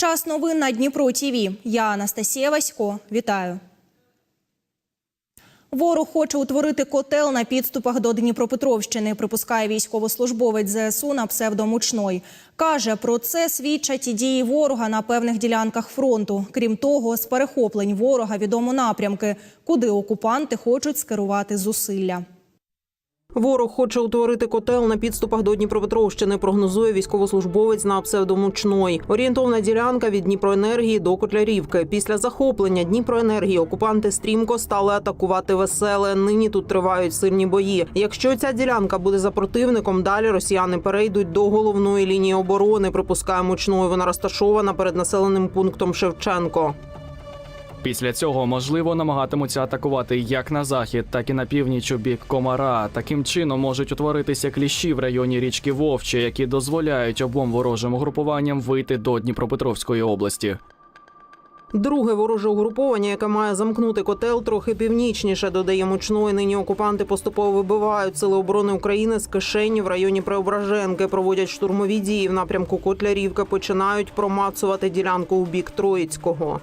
Час новин на Дніпро ТІВІ. Я Анастасія Васько. Вітаю. Ворог хоче утворити котел на підступах до Дніпропетровщини, припускає військовослужбовець ЗСУ на псевдомучной. Каже, про це свідчать і дії ворога на певних ділянках фронту. Крім того, з перехоплень ворога відомо напрямки, куди окупанти хочуть скерувати зусилля. Ворог хоче утворити котел на підступах до Дніпропетровщини. Прогнозує військовослужбовець на псевдомучной. Орієнтовна ділянка від Дніпроенергії до Котлярівки. Після захоплення Дніпроенергії окупанти стрімко стали атакувати веселе. Нині тут тривають сильні бої. Якщо ця ділянка буде за противником, далі росіяни перейдуть до головної лінії оборони. Припускає мучною. Вона розташована перед населеним пунктом Шевченко. Після цього можливо намагатимуться атакувати як на захід, так і на північ у бік комара. Таким чином можуть утворитися кліщі в районі річки Вовче, які дозволяють обом ворожим угрупуванням вийти до Дніпропетровської області. Друге вороже угруповання, яке має замкнути котел, трохи північніше, додає мучної. Нині окупанти поступово вибивають сили оборони України з кишені в районі Преображенки. Проводять штурмові дії в напрямку Котлярівки. Починають промацувати ділянку у бік Троїцького.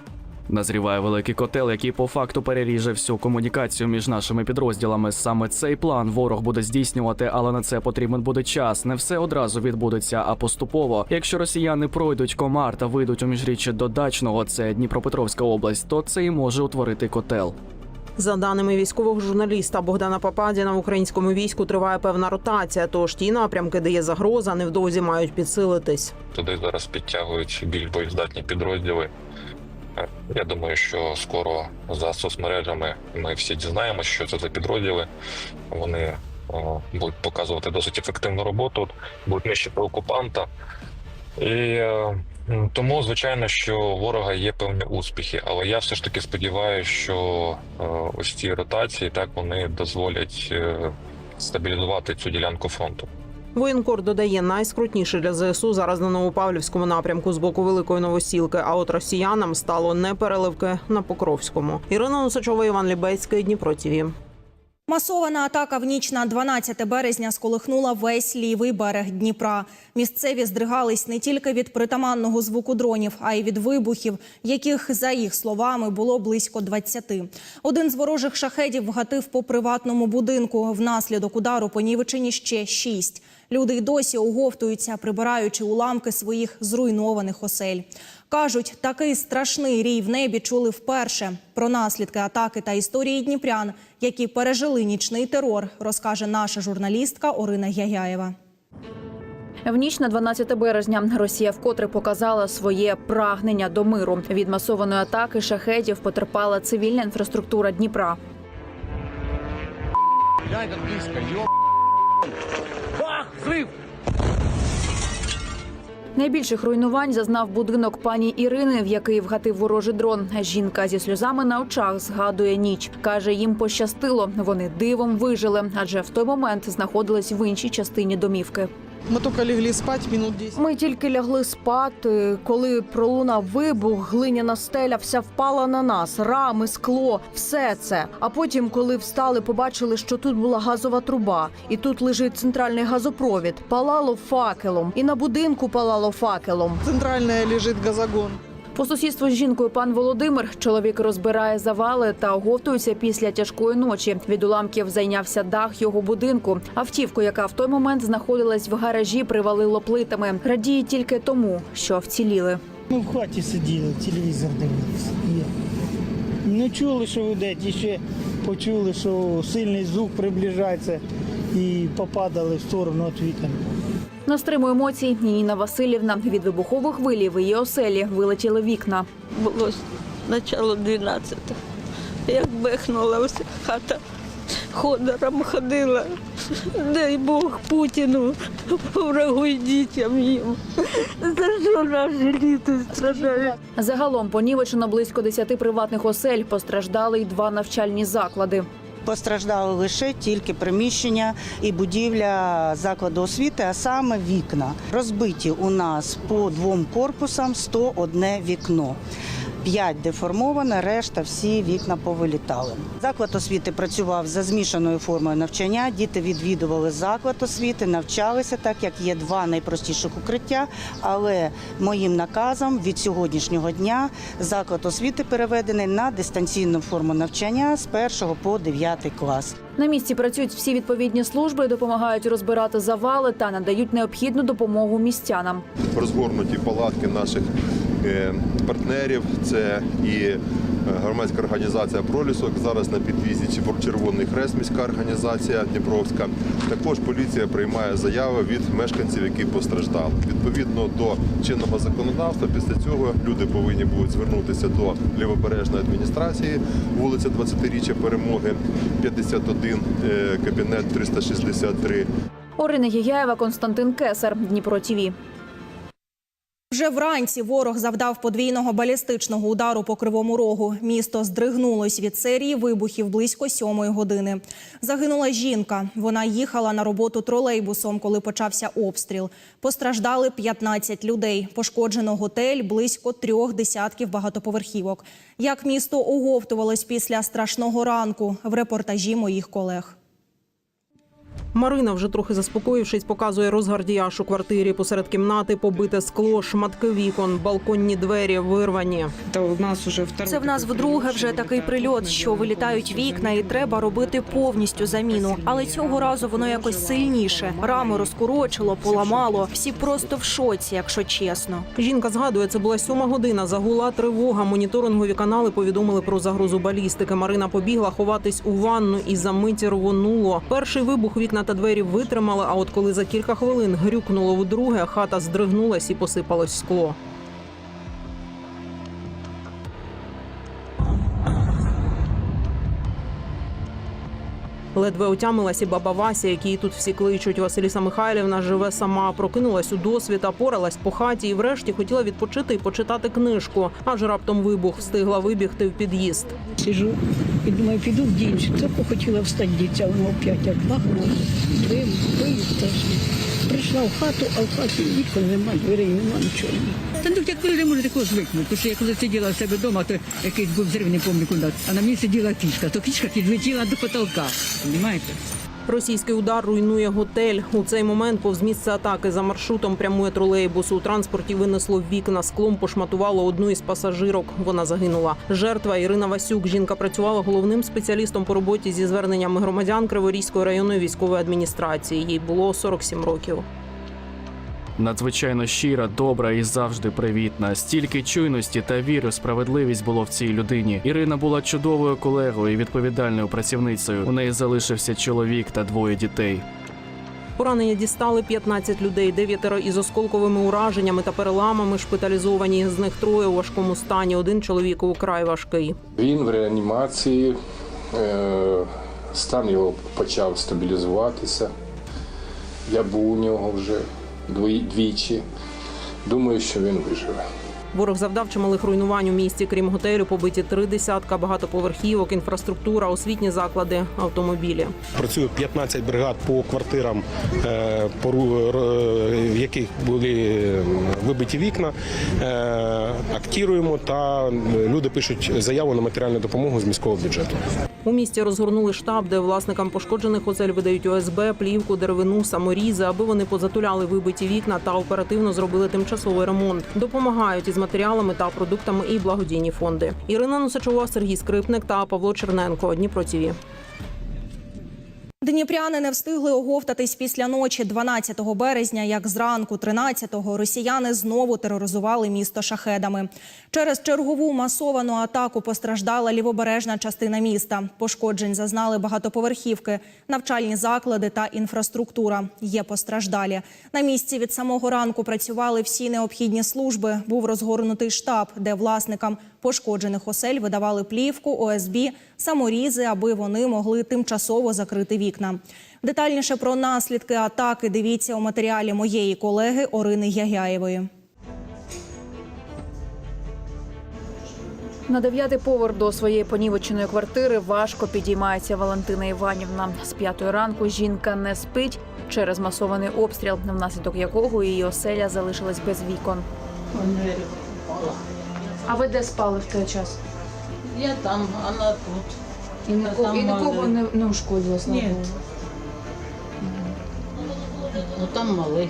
Назріває великий котел, який по факту переріже всю комунікацію між нашими підрозділами. Саме цей план ворог буде здійснювати, але на це потрібен буде час. Не все одразу відбудеться, а поступово. Якщо росіяни пройдуть комар та вийдуть у міжріччя до Дачного, це Дніпропетровська область, то це і може утворити котел. За даними військового журналіста Богдана Пападіна, в українському війську триває певна ротація. Тож ті напрямки, де є загроза, невдовзі мають підсилитись. Туди зараз підтягують більш боєздатні підрозділи. Е, Я думаю, що скоро за соцмережами ми всі дізнаємося, що це за підрозділи. Вони будуть показувати досить ефективну роботу, будуть нищити окупанта. І е, тому, звичайно, що у ворога є певні успіхи, але я все ж таки сподіваюся, що е, ось ці ротації так вони дозволять е, стабілізувати цю ділянку фронту. Воєнкор додає найскрутніше для ЗСУ зараз на Новопавлівському напрямку з боку Великої Новосілки. А от росіянам стало не переливки на Покровському. Ірина Носачова, Іван Лібецький, Дніпро ТІВІ. Масована атака в ніч на 12 березня сколихнула весь лівий берег Дніпра. Місцеві здригались не тільки від притаманного звуку дронів, а й від вибухів, яких, за їх словами, було близько 20. Один з ворожих шахедів вгатив по приватному будинку. Внаслідок удару понівечені ще шість. Люди й досі оговтуються, прибираючи уламки своїх зруйнованих осель. Кажуть, такий страшний рій в небі чули вперше. Про наслідки атаки та історії дніпрян, які пережили нічний терор, розкаже наша журналістка Орина Гягяєва. В ніч на 12 березня Росія вкотре показала своє прагнення до миру. Від масованої атаки шахедів потерпала цивільна інфраструктура Дніпра. Там близко, ё... Найбільших руйнувань зазнав будинок пані Ірини, в який вгатив ворожий дрон. Жінка зі сльозами на очах згадує ніч. каже, їм пощастило. Вони дивом вижили, адже в той момент знаходились в іншій частині домівки. Мы тільки лягли спать минут 10. Ми тільки лягли спати, коли пролунав вибух, глиняна стеля вся впала на нас, рами, скло, все це. А потім, коли встали, побачили, що тут була газова труба, і тут лежить центральний газопровід. Палало факелом, і на будинку палало факелом. Центральне лежить газогон. По сусідству з жінкою пан Володимир чоловік розбирає завали та оговтується після тяжкої ночі. Від уламків зайнявся дах його будинку. Автівку, яка в той момент знаходилась в гаражі, привалило плитами. Радіє тільки тому, що вціліли. Ми в хаті сиділи, телевізор дивилися. Ну чули, що гудить, і ще почули, що сильний звук приближається і попадали в сторону від вікон. На стриму емоцій Ніна Васильівна від вибухових хвилі в її оселі вилетіли вікна. було начало 12. Як бехнула вся хата, ходором ходила. Дай Бог Путіну, врагу й дітям їм. За що наші діти страдають? Загалом понівечено близько 10 приватних осель. Постраждали й два навчальні заклади. Постраждали лише тільки приміщення і будівля закладу освіти, а саме вікна. Розбиті у нас по двом корпусам 101 вікно. 5 деформоване, решта всі вікна повилітали. Заклад освіти працював за змішаною формою навчання. Діти відвідували заклад освіти, навчалися так, як є два найпростіших укриття. Але моїм наказом від сьогоднішнього дня заклад освіти переведений на дистанційну форму навчання з 1 по 9 клас. На місці працюють всі відповідні служби, допомагають розбирати завали та надають необхідну допомогу містянам. розгорнуті палатки наших партнерів. Це і е, громадська організація Пролісок. Зараз на підвізі Чер- Червоний Хрест, міська організація Дніпровська. Також поліція приймає заяви від мешканців, які постраждали. Відповідно до чинного законодавства, після цього люди повинні будуть звернутися до лівобережної адміністрації, вулиця 20-річчя перемоги, 51, е, кабінет 363. Орина Єяєва, Константин Кесар, Дніпро ТІВІ. Вже вранці ворог завдав подвійного балістичного удару по кривому рогу. Місто здригнулось від серії вибухів близько сьомої години. Загинула жінка. Вона їхала на роботу тролейбусом, коли почався обстріл. Постраждали 15 людей. Пошкоджено готель близько трьох десятків багатоповерхівок. Як місто оговтувалось після страшного ранку в репортажі моїх колег. Марина, вже трохи заспокоївшись, показує розгардіяш у квартирі. Посеред кімнати побите скло, шматки вікон, балконні двері вирвані. Це в нас вдруге вже такий прильот, що вилітають вікна, і треба робити повністю заміну. Але цього разу воно якось сильніше. Рами розкурочило, поламало. Всі просто в шоці, якщо чесно. Жінка згадує, це була сьома година. Загула тривога. Моніторингові канали повідомили про загрозу балістики. Марина побігла ховатись у ванну і за миті рвонуло. Перший вибух вікна та двері витримали. А от коли за кілька хвилин грюкнуло вдруге, хата здригнулась і посипалось скло. Ледве отямилась і баба Вася, якій тут всі кличуть. Василіса Михайлівна живе сама, прокинулась у досвіта, поралась по хаті і врешті хотіла відпочити і почитати книжку. Аж раптом вибух встигла вибігти в під'їзд. Сижу і думаю, піду в дінчик. Це хотіла встати дітя, воно п'ять як бахнуло. Дим, дим страшно. Прийшла в хату, а в хаті вікон нема, дверей нема, нічого. Та ну як ви не можете такого звикнути, тому що я коли сиділа в себе вдома, то якийсь був зрив, не пам'ятаю куди, а на мені сиділа кішка, то кішка підлетіла до потолка, розумієте? Російський удар руйнує готель. У цей момент повз місце атаки за маршрутом прямує тролейбус. У транспорті винесло вікна, склом пошматувало одну із пасажирок. Вона загинула. Жертва Ірина Васюк. Жінка працювала головним спеціалістом по роботі зі зверненнями громадян Криворізької районної військової адміністрації. Їй було 47 років. Надзвичайно щира, добра і завжди привітна. Стільки чуйності та віри в справедливість було в цій людині. Ірина була чудовою колегою і відповідальною працівницею. У неї залишився чоловік та двоє дітей. Поранення дістали 15 людей, дев'ятеро із осколковими ураженнями та переламами шпиталізовані. З них троє у важкому стані. Один чоловік украй важкий. Він в реанімації, е, стан його почав стабілізуватися. Я був у нього вже двічі. Думаю, що він виживе. Ворог завдав чималих руйнувань у місті. Крім готелю, побиті три десятка багатоповерхівок, інфраструктура, освітні заклади, автомобілі. Працює 15 бригад по квартирам, е, пору- в яких були вибиті вікна. Е, Актіруємо та люди пишуть заяву на матеріальну допомогу з міського бюджету. У місті розгорнули штаб, де власникам пошкоджених осель видають ОСБ, плівку, деревину, саморізи, аби вони позатуляли вибиті вікна та оперативно зробили тимчасовий ремонт. Допомагають із матеріалами та продуктами і благодійні фонди. Ірина Носачова, Сергій Скрипник та Павло Черненко. Дніпро ТІВІ. Дніпряни не встигли оговтатись після ночі 12 березня, як зранку 13-го росіяни знову тероризували місто шахедами. Через чергову масовану атаку постраждала лівобережна частина міста. Пошкоджень зазнали багатоповерхівки, навчальні заклади та інфраструктура. Є постраждалі. На місці від самого ранку працювали всі необхідні служби. Був розгорнутий штаб, де власникам пошкоджених осель видавали плівку, ОСБ, саморізи, аби вони могли тимчасово закрити вікна. Детальніше про наслідки атаки дивіться у матеріалі моєї колеги Орини Ягяєвої. На дев'ятий поверх до своєї понівеченої квартири важко підіймається Валентина Іванівна. З п'ятої ранку жінка не спить через масований обстріл, внаслідок якого її оселя залишилась без вікон. А ви де спали в той час? Я там, она тут. І нікого, і нікого не, не ушкодило, слава Ні. Богу. Ну там малий.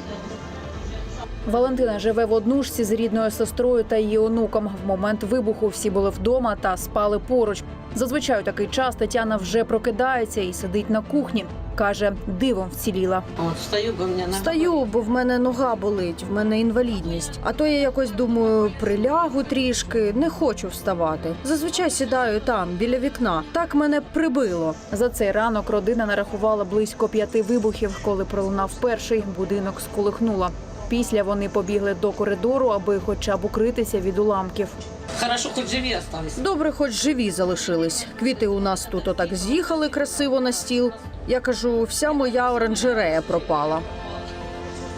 Валентина живе в однушці з рідною сестрою та її онуком. В момент вибуху всі були вдома та спали поруч. Зазвичай у такий час Тетяна вже прокидається і сидить на кухні. Каже, дивом вціліла. Встаю, бо мене нога Встаю, бо в мене нога болить, в мене інвалідність. А то я якось думаю, прилягу трішки, не хочу вставати. Зазвичай сідаю там, біля вікна. Так мене прибило. За цей ранок родина нарахувала близько п'яти вибухів. Коли пролунав перший, будинок сколихнула. Після вони побігли до коридору, аби хоча б укритися від уламків. Хорошо, хоч живі остались. Добре, хоч живі залишились. Квіти у нас тут отак з'їхали красиво на стіл. Я кажу, вся моя оранжерея пропала.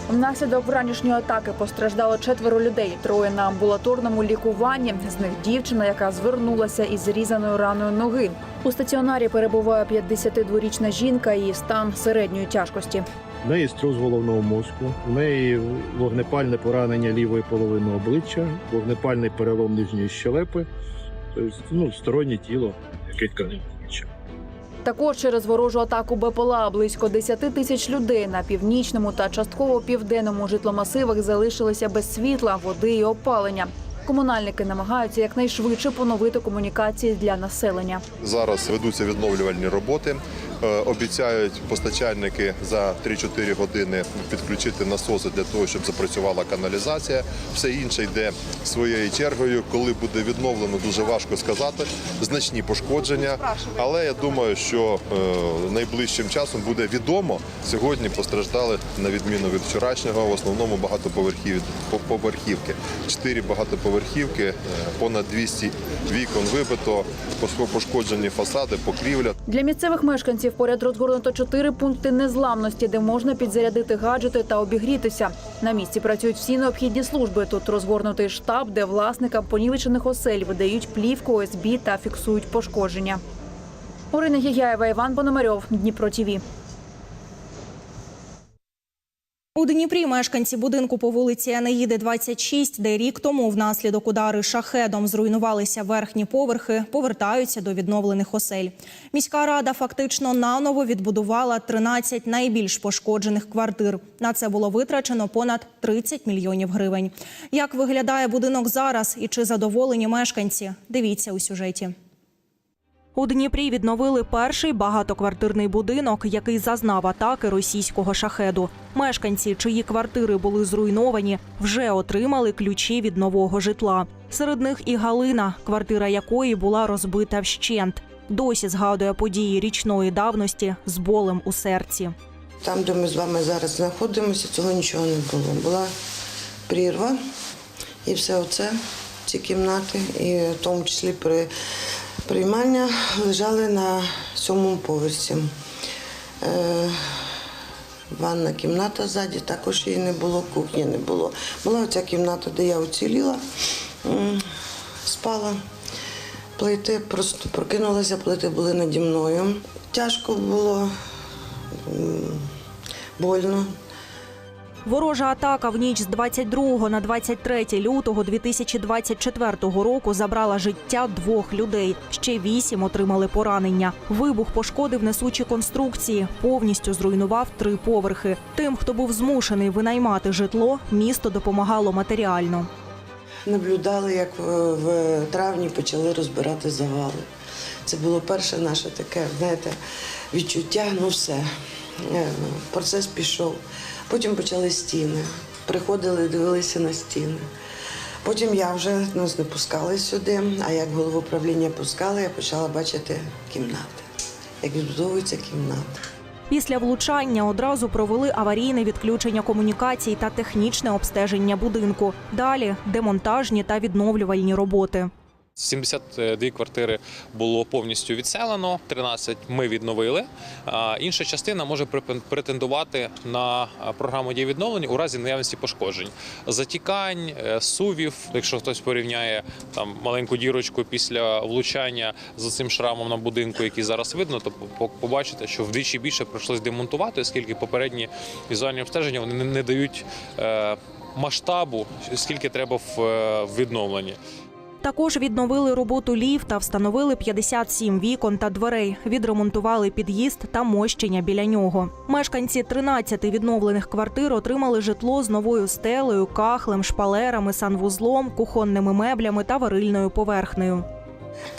Внаслідок вранішньої атаки постраждало четверо людей. Троє на амбулаторному лікуванні. З них дівчина, яка звернулася із зрізаною раною ноги. У стаціонарі перебуває 52-річна жінка. Її стан середньої тяжкості. В неї струс головного мозку, в неї вогнепальне поранення лівої половини обличчя, вогнепальний перелом нижньої щелепи, тобто ну, стороннє тіло, китка обличчя. Також через ворожу атаку БПЛА близько 10 тисяч людей на північному та частково південному житломасивах залишилися без світла, води і опалення. Комунальники намагаються якнайшвидше поновити комунікації для населення. Зараз ведуться відновлювальні роботи. Е, Обіцяють постачальники за 3-4 години підключити насоси для того, щоб запрацювала каналізація. Все інше йде своєю чергою. Коли буде відновлено, дуже важко сказати. Значні пошкодження. Але я думаю, що е, найближчим часом буде відомо. Сьогодні постраждали на відміну від вчорашнього, в основному багатоповерхів поверхівки. Чотири багатоповерхівки, е, понад 200 вікон вибито, пошкоджені фасади, покрівля. Для місцевих мешканців поряд розгорнуто чотири пункти незламності, де можна підзарядити гаджети та обігрітися. На місці працюють всі необхідні служби. Тут розгорнутий штаб, де власникам понівечених осель видають плівку ОСБ та фіксують пошкодження. Орина Гігяєва, Іван Пономарьов, Дніпро ТІВІ. У Дніпрі мешканці будинку по вулиці Енеїди 26, де рік тому внаслідок удари шахедом зруйнувалися верхні поверхи, повертаються до відновлених осель. Міська рада фактично наново відбудувала 13 найбільш пошкоджених квартир. На це було витрачено понад 30 мільйонів гривень. Як виглядає будинок зараз і чи задоволені мешканці? Дивіться у сюжеті. У Дніпрі відновили перший багатоквартирний будинок, який зазнав атаки російського шахеду. Мешканці, чиї квартири були зруйновані, вже отримали ключі від нового житла. Серед них і Галина, квартира якої була розбита вщент. Досі згадує події річної давності з болем у серці. Там, де ми з вами зараз знаходимося, цього нічого не було. Була прірва і все оце, ці кімнати, і в тому числі при приймання лежали на сьомому поверсі. Е, ванна кімната ззаді, також її не було, кухні не було. Була оця кімната, де я уціліла, спала. Плити просто прокинулася, плити були наді мною. Тяжко було, больно. Ворожа атака в ніч з 22 на 23 лютого 2024 року забрала життя двох людей. Ще вісім отримали поранення. Вибух пошкодив несучі конструкції, повністю зруйнував три поверхи. Тим, хто був змушений винаймати житло, місто допомагало матеріально. Наблюдали, як в- в травні почали розбирати завали. Це було перше наше таке, знаєте, відчуття, ну все, е, процес пішов. Потім почали стіни. Приходили, дивилися на стіни. Потім я вже нас не пускали сюди, а як голову управління пускали, я почала бачити кімнати, як відбудовуються кімнати. Після влучання одразу провели аварійне відключення комунікацій та технічне обстеження будинку. Далі демонтажні та відновлювальні роботи. 72 квартири було повністю відселено, 13 ми відновили. Інша частина може претендувати на програму дії відновлення у разі наявності пошкоджень, затікань, е, сувів. Якщо хтось порівняє там маленьку дірочку після влучання з цим шрамом на будинку, який зараз видно, то по- побачите, що вдвічі більше прийшлось демонтувати, оскільки попередні візуальні обстеження вони не- дають е, масштабу, скільки треба е, в відновленні. Також відновили роботу ліфта, встановили 57 вікон та дверей, відремонтували під'їзд та мощення біля нього. Мешканці 13 відновлених квартир отримали житло з новою стелею, кахлем, шпалерами, санвузлом, кухонними меблями та варильною поверхнею.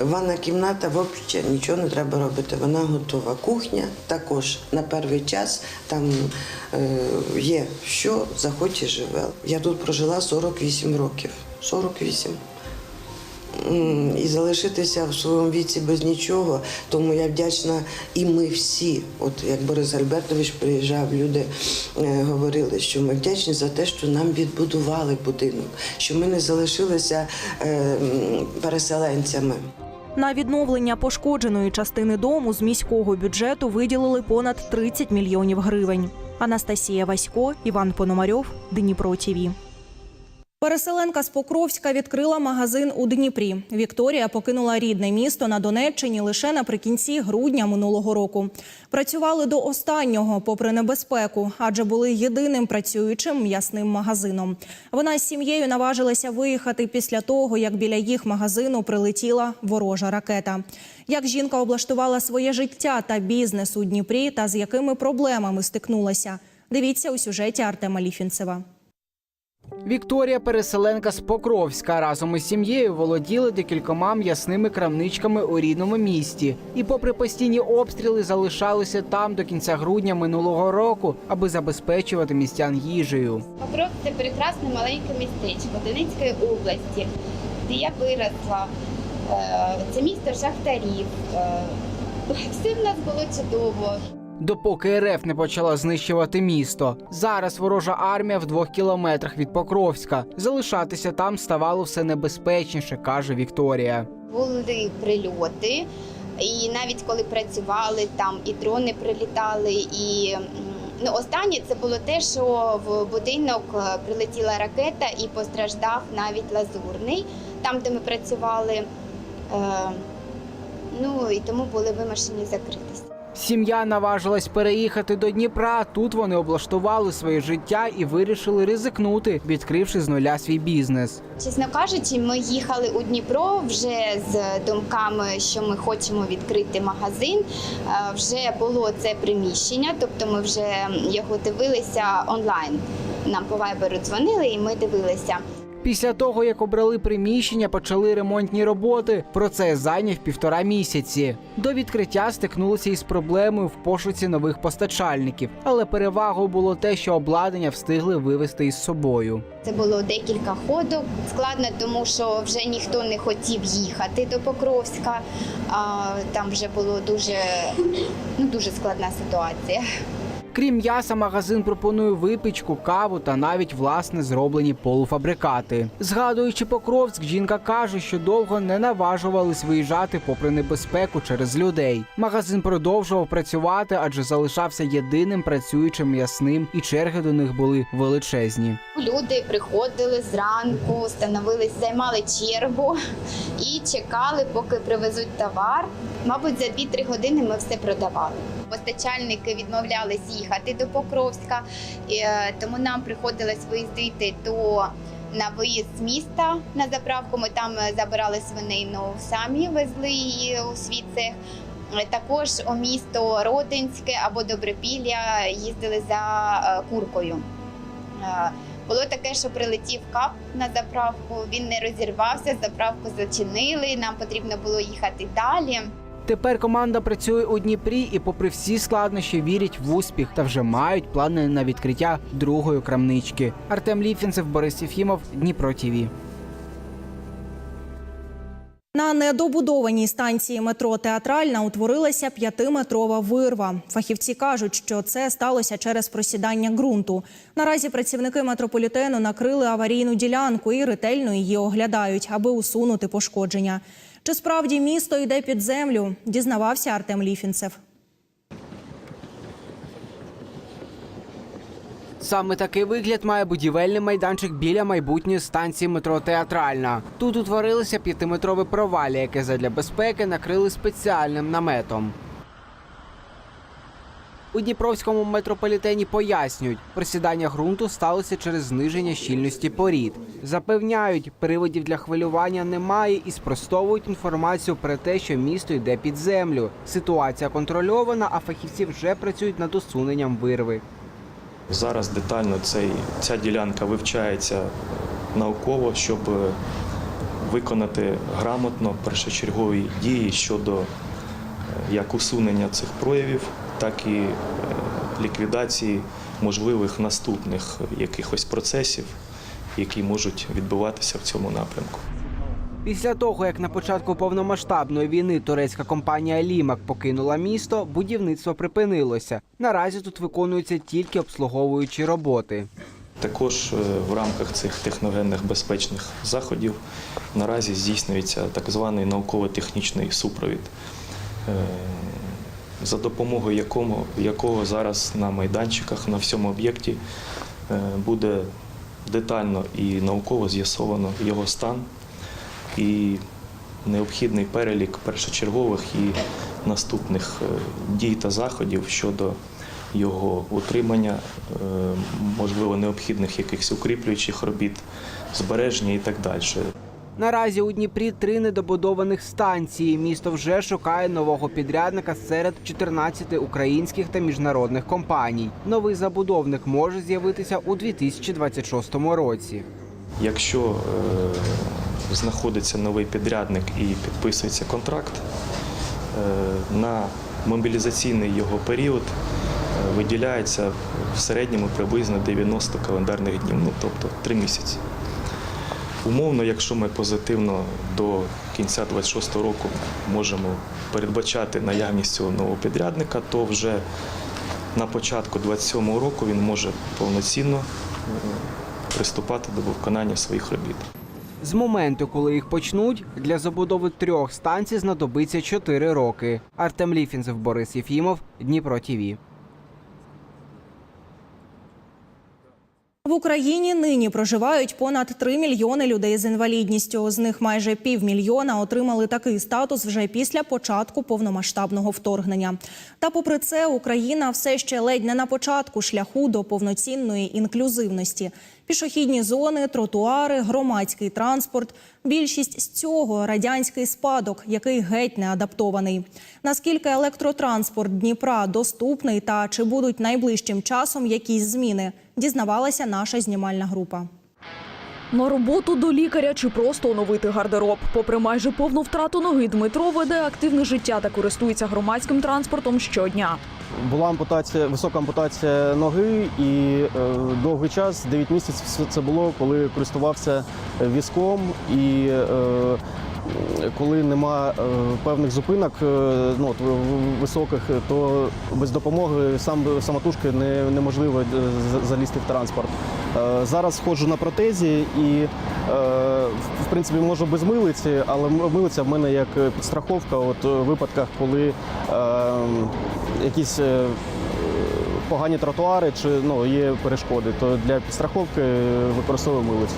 Ванна кімната взагалі нічого не треба робити. Вона готова. Кухня також на перший час там е, є що, заходь і живе. Я тут прожила 48 років. 48. І залишитися в своєму віці без нічого, тому я вдячна, і ми всі, от як Борис Альбертович приїжджав, люди е, говорили, що ми вдячні за те, що нам відбудували будинок, що ми не залишилися е, переселенцями. На відновлення пошкодженої частини дому з міського бюджету виділили понад 30 мільйонів гривень. Анастасія Васько, Іван Пономарьов, Дніпро ТІВІ. Переселенка з Покровська відкрила магазин у Дніпрі. Вікторія покинула рідне місто на Донеччині лише наприкінці грудня минулого року. Працювали до останнього, попри небезпеку, адже були єдиним працюючим м'ясним магазином. Вона з сім'єю наважилася виїхати після того, як біля їх магазину прилетіла ворожа ракета. Як жінка облаштувала своє життя та бізнес у Дніпрі, та з якими проблемами стикнулася. Дивіться у сюжеті Артема Ліфінцева. Вікторія, переселенка з Покровська, разом із сім'єю володіли декількома м'ясними крамничками у рідному місті. І, попри постійні обстріли, залишалися там до кінця грудня минулого року, аби забезпечувати містян їжею. Покров це прекрасне маленьке містечко Донецької області, де я виросла. Е, Це місто шахтарів. Е, Все в нас було чудово. Допоки РФ не почала знищувати місто. Зараз ворожа армія в двох кілометрах від Покровська. Залишатися там ставало все небезпечніше, каже Вікторія. Були прильоти, і навіть коли працювали там, і дрони прилітали. І ну, останнє це було те, що в будинок прилетіла ракета і постраждав навіть лазурний, там, де ми працювали. Е, Ну і тому були вимушені закритися. Сім'я наважилась переїхати до Дніпра. Тут вони облаштували своє життя і вирішили ризикнути, відкривши з нуля свій бізнес. Чесно кажучи, ми їхали у Дніпро вже з думками, що ми хочемо відкрити магазин. Е, Вже було це приміщення, тобто ми вже його дивилися онлайн. Нам по вайберу дзвонили, і ми дивилися. Після того, як обрали приміщення, почали ремонтні роботи. Процес зайняв півтора місяці. До відкриття стикнулися із проблемою в пошуці нових постачальників, але перевагою було те, що обладнання встигли вивезти із собою. Це було декілька ходок. Складно, тому що вже ніхто не хотів їхати до Покровська. А, Там вже було дуже, ну, дуже складна ситуація. Крім м'яса, магазин пропонує випічку, каву та навіть власне зроблені полуфабрикати. Згадуючи Покровськ, жінка каже, що довго не наважувались виїжджати попри небезпеку через людей. Магазин продовжував працювати, адже залишався єдиним працюючим м'ясним, і черги до них були величезні. Люди приходили зранку, становились, займали чергу і чекали, поки привезуть товар. Мабуть, за 2-3 години ми все продавали. Постачальники відмовлялись їхати до Покровська, е, тому нам приходилось виїздити то на виїзд з міста на заправку. Ми там е, забирали свинину самі, везли її у свій цех. Також у місто Родинське або Добропілля їздили за е, куркою. Було таке, що прилетів кап на заправку, він не розірвався, заправку зачинили. Нам потрібно було їхати далі. Тепер команда працює у Дніпрі і, попри всі складнощі, вірять в успіх та вже мають плани на відкриття другої крамнички. Артем Ліфінцев, Борис Єфімов, Дніпро ТІВІ. На недобудованій станції метро Театральна утворилася п'ятиметрова вирва. Фахівці кажуть, що це сталося через просідання ґрунту. Наразі працівники метрополітену накрили аварійну ділянку і ретельно її оглядають, аби усунути пошкодження. Чи справді місто йде під землю? Дізнавався Артем Ліфінцев. Саме такий вигляд має будівельний майданчик біля майбутньої станції метро Театральна. Тут утворилося п'ятиметрове провалля, яке задля безпеки накрили спеціальним наметом. У Дніпровському метрополітені пояснюють, просідання ґрунту сталося через зниження щільності порід. Запевняють, приводів для хвилювання немає і спростовують інформацію про те, що місто йде під землю. Ситуація контрольована, а фахівці вже працюють над усуненням вирви. Зараз детально цей, ця ділянка вивчається науково, щоб е, виконати грамотно першочергові дії щодо е, як усунення цих проявів, так і е, ліквідації можливих наступних якихось процесів, які можуть відбуватися в цьому напрямку. Після того, як на початку повномасштабної війни турецька компанія Лімак покинула місто, будівництво припинилося. Наразі тут виконуються тільки обслуговуючі роботи. Також е, в рамках цих техногенних безпечних заходів наразі здійснюється так званий науково-технічний супровід, е, за допомогою якого, якого зараз на майданчиках на всьому об'єкті е, буде детально і науково з'ясовано його стан і необхідний перелік першочергових і наступних е, дій та заходів щодо його утримання, е, можливо, необхідних якихось укріплюючих робіт, збереження і так далі. Наразі у Дніпрі три недобудованих станції. Місто вже шукає нового підрядника серед 14 українських та міжнародних компаній. Новий забудовник може з'явитися у 2026 році. Якщо е, знаходиться новий підрядник і підписується контракт, е, на мобілізаційний його період е, виділяється в середньому приблизно 90 календарних днів, ну тобто 3 місяці. Умовно, якщо ми позитивно до кінця 26 року можемо передбачати наявність цього нового підрядника, то вже на початку 27 року він може повноцінно е, приступати до виконання своїх робіт. З моменту, коли їх почнуть, для забудови трьох станцій знадобиться 4 роки. Артем Ліфінцев, Борис Єфімов, Дніпро ТІВІ. В Україні нині проживають понад 3 мільйони людей з інвалідністю. З них майже півмільйона отримали такий статус вже після початку повномасштабного вторгнення. Та попри це, Україна все ще ледь не на початку шляху до повноцінної інклюзивності. Пішохідні зони, тротуари, громадський транспорт. Більшість з цього радянський спадок, який геть не адаптований. Наскільки електротранспорт Дніпра доступний та чи будуть найближчим часом якісь зміни, дізнавалася наша знімальна група. На роботу до лікаря чи просто оновити гардероб. Попри майже повну втрату ноги, Дмитро веде активне життя та користується громадським транспортом щодня. Була ампутація, висока ампутація ноги, і е, довгий час, 9 місяців, це було, коли користувався візком. І е, коли нема е, певних зупинок е, ну, високих, то без допомоги сам самотужки не, неможливо е, залізти в транспорт. Зараз ходжу на протезі і, в- в принципі, можу без милиці, але милиця в мене як підстраховка от, у випадках, коли якісь погані тротуари чи ну, є перешкоди, то для підстраховки використовую милицю.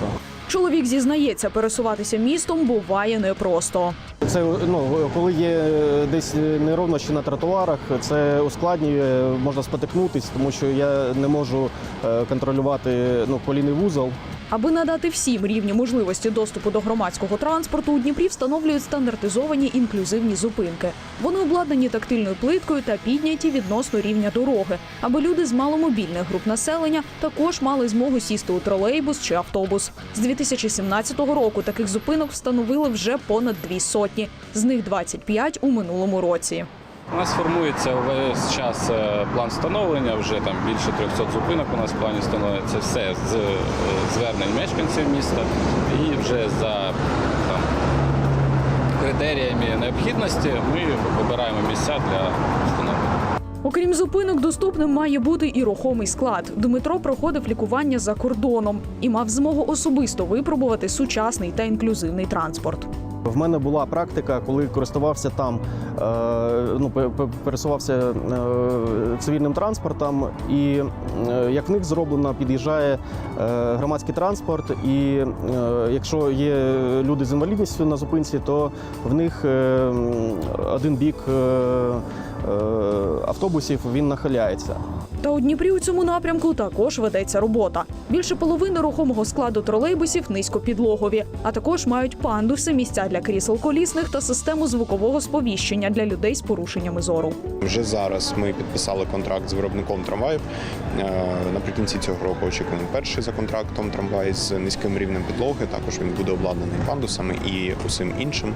Чоловік зізнається, пересуватися містом буває непросто. Це ну, коли є десь неровності на тротуарах, це ускладнює, можна спотикнутись, тому що я не можу е, контролювати ну, коліний вузол. Аби надати всім рівні можливості доступу до громадського транспорту, у Дніпрі встановлюють стандартизовані інклюзивні зупинки. Вони обладнані тактильною плиткою та підняті відносно рівня дороги, аби люди з маломобільних груп населення також мали змогу сісти у тролейбус чи автобус. З 2017 року таких зупинок встановили вже понад дві сотні, з них 25 у минулому році. У нас формується весь час е, план встановлення, вже там більше 300 зупинок у нас в плані встановлення. Це все з е, звернень мешканців міста і вже за там, критеріями необхідності ми вибираємо місця для. Окрім зупинок, доступним має бути і рухомий склад. Дмитро проходив лікування за кордоном і мав змогу особисто випробувати сучасний та інклюзивний транспорт. В мене була практика, коли користувався там, е, ну, пе- пе- пересувався е, цивільним транспортом, і е, як в них зроблено, під'їжджає громадський транспорт, і якщо є люди з інвалідністю на зупинці, то в них один бік автобусів він нахиляється. Та у Дніпрі у цьому напрямку також ведеться робота. Більше половини рухомого складу тролейбусів низькопідлогові, а також мають пандуси, місця для крісел колісних та систему звукового сповіщення для людей з порушеннями зору. Вже зараз ми підписали контракт з виробником трамваїв. Е, Наприкінці цього року очікуємо перший за контрактом трамвай з низьким рівнем підлоги. Також він буде обладнаний пандусами і усім іншим.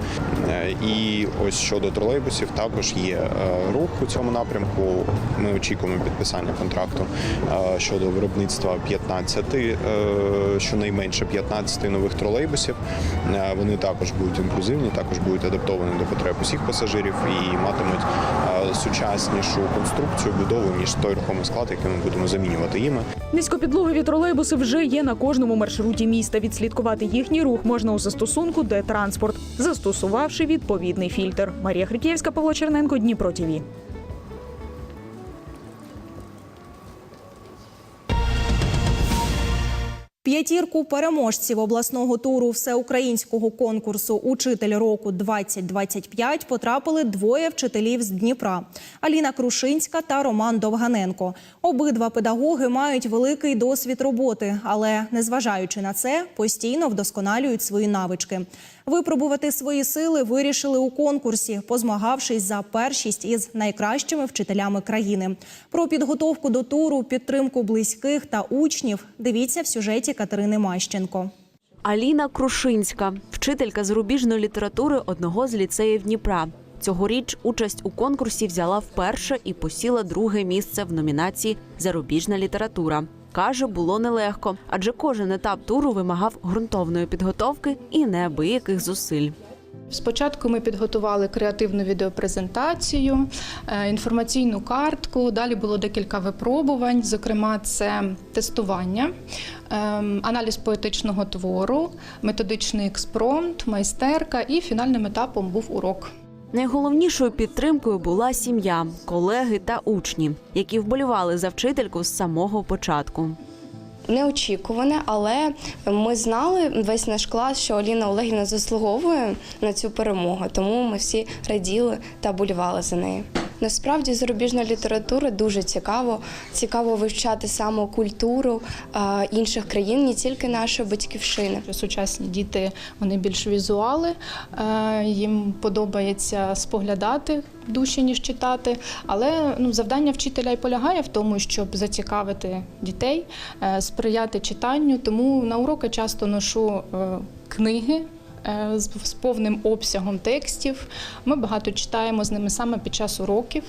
Е, І ось щодо тролейбусів, також є е, рух у цьому напрямку. Ми очікуємо підписання контракту е, щодо виробництва 15, е, щонайменше 15 нових тролейбусів. Е, Вони також будуть інклюзивні, також будуть адаптовані до потреб усіх пасажирів і матимуть сучаснішу конструкцію будову ніж той рухомий склад, який ми будемо замінювати їми. Низькопідлогові тролейбуси вже є на кожному маршруті міста. Відслідкувати їхній рух можна у застосунку де транспорт, застосувавши відповідний фільтр. Марія Хрикєвська, Павло Черненко, Дніпро ТІВІ. П'ятірку переможців обласного туру всеукраїнського конкурсу Учитель року 2025 потрапили двоє вчителів з Дніпра: Аліна Крушинська та Роман Довганенко. Обидва педагоги мають великий досвід роботи, але незважаючи на це, постійно вдосконалюють свої навички. Випробувати свої сили вирішили у конкурсі, позмагавшись за першість із найкращими вчителями країни. Про підготовку до туру, підтримку близьких та учнів дивіться в сюжеті Катерини Мащенко. Аліна Крушинська, вчителька зарубіжної літератури одного з ліцеїв Дніпра. Цьогоріч участь у конкурсі взяла вперше і посіла друге місце в номінації Зарубіжна література. Каже, було нелегко, адже кожен етап туру вимагав ґрунтовної підготовки і неабияких зусиль. Спочатку ми підготували креативну відеопрезентацію, е, інформаційну картку. Далі було декілька випробувань. Зокрема, це тестування, ем, аналіз поетичного твору, методичний експромт, майстерка і фінальним етапом був урок. Найголовнішою підтримкою була сім'я, колеги та учні, які вболівали за вчительку з самого початку. Неочікуване, але ми знали весь наш клас, що Оліна Олегівна заслуговує на цю перемогу, тому ми всі раділи та болівали за неї. Насправді зарубіжна література дуже цікаво. Цікаво вивчати саме культуру е, інших країн, не тільки нашої батьківщини. Сучасні діти вони більш візуали, е, їм подобається споглядати душі, ніж читати. Але ну, завдання вчителя і полягає в тому, щоб зацікавити дітей, е, сприяти читанню. Тому на уроки часто ношу е, книги. е, З повним обсягом текстів. Ми багато читаємо з ними саме під час уроків,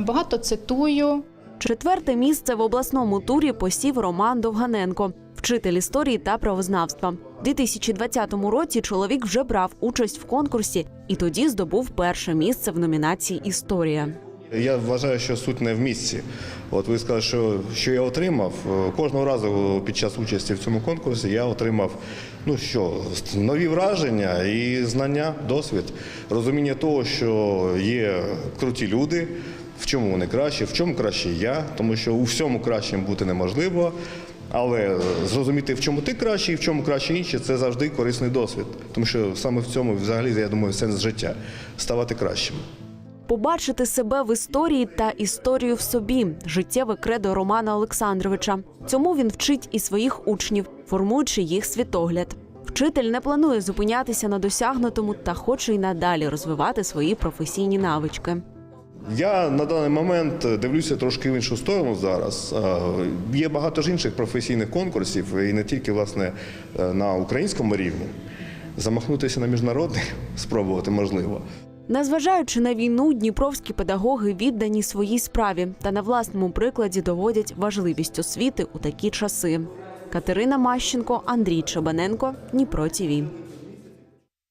багато цитую. Четверте місце в обласному турі посів Роман Довганенко, вчитель історії та правознавства. У 2020 році чоловік вже брав участь в конкурсі і тоді здобув перше місце в номінації Історія. Я вважаю, що суть не в місці. От ви сказали, що, що я отримав. Е, Кожного разу під час участі в цьому конкурсі я отримав ну що, нові враження і знання, досвід, розуміння того, що є круті люди, в чому вони кращі, в чому краще я, тому що у всьому кращим бути неможливо. Але зрозуміти, в чому ти кращий і в чому краще інші, це завжди корисний досвід. Тому що саме в цьому, взагалі, я думаю, сенс життя ставати кращим. Побачити себе в історії та історію в собі життєве кредо Романа Олександровича. Цьому він вчить і своїх учнів, формуючи їх світогляд. Вчитель не планує зупинятися на досягнутому та хоче й надалі розвивати свої професійні навички. Я на даний момент дивлюся трошки в іншу сторону зараз. Е, Є багато ж інших професійних конкурсів, і не тільки власне е, на українському рівні. Замахнутися на міжнародний спробувати можливо. Незважаючи на війну, дніпровські педагоги віддані своїй справі та на власному прикладі доводять важливість освіти у такі часи. Катерина Мащенко, Андрій Чебаненко, Дніпро ТІВІ.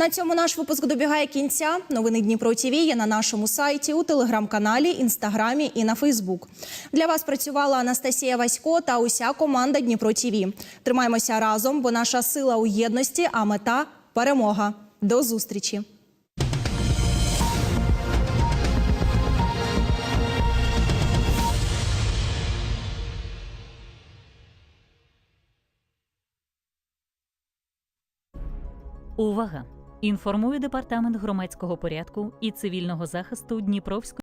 На цьому наш випуск добігає кінця. Новини Дніпро ТІВІ є на нашому сайті, у телеграм-каналі, інстаграмі і на Фейсбук. Для вас працювала Анастасія Васько та уся команда Дніпро ТІВІ. Тримаймося разом, бо наша сила у єдності, а мета перемога. До зустрічі! Увага! Інформує департамент громадського порядку і цивільного захисту Дніпровської